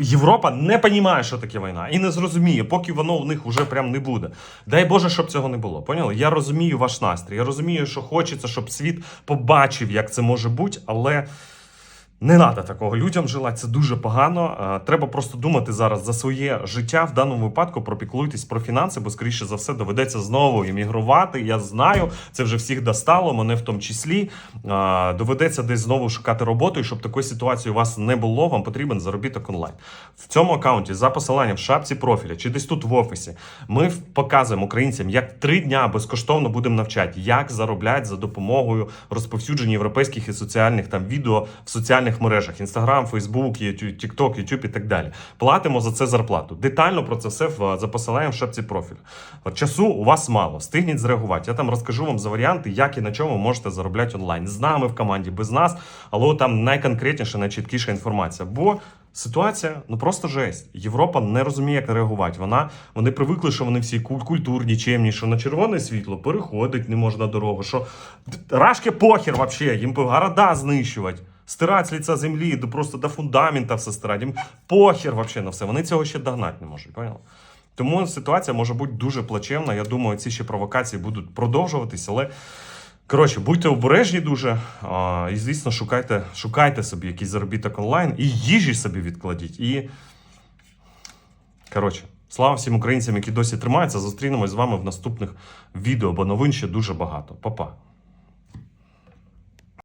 Європа не розуміє, що таке війна, і не зрозуміє, поки воно в них вже прям не буде. Дай Боже, щоб цього не було. Поняли? Я розумію ваш настрій. Я розумію, що хочеться, щоб світ побачив, як це може бути, але не треба такого людям желати, це дуже погано. Е, Треба просто думати зараз за своє життя. В даному випадку пропіклуйтесь про фінанси, бо скоріше за все доведеться знову іммігрувати. Я знаю, це вже всіх достало, мене в тому числі. Е, Доведеться десь знову шукати роботу, і щоб такої ситуації у вас не було, вам потрібен заробіток онлайн. В цьому аккаунті за посиланням в шапці профіля чи десь тут в офісі. Ми показуємо українцям, як три дня безкоштовно будемо навчати, як заробляти за допомогою розповсюдження європейських і соціальних там відео в соціальних мережах: Інстаграм, Фейсбук, Тікток, Ютуб і так далі. Платимо за це зарплату. Детально про це все за посиланням в шапці профіля. От часу у вас мало, стигніть зреагувати. Я там розкажу вам за варіанти, як і на чому можете заробляти онлайн. З нами в команді, без нас, але там найконкретніша, найчіткіша інформація. Бо Ситуація ну просто жесть. Європа не розуміє, як реагувати. Вона вони привикли, що вони всі культурні, чемні, що на червоне світло переходить не можна дорогу. Що рашки похер вообще, їм города знищувати. Стирати з лиця землі, просто до фундамента все стирати. Похер вообще на все. Вони цього ще догнати не можуть. Поняли? Тому ситуація може бути дуже плачевна. Я думаю, ці ще провокації будуть продовжуватись, але Коротше, будьте обережні дуже. А, і, звісно, шукайте, шукайте собі якийсь заробіток онлайн і їжі собі відкладіть. І. Коротше, слава всім українцям, які досі тримаються. Зустрінемось з вами в наступних відео, бо новин ще дуже багато. Па-па.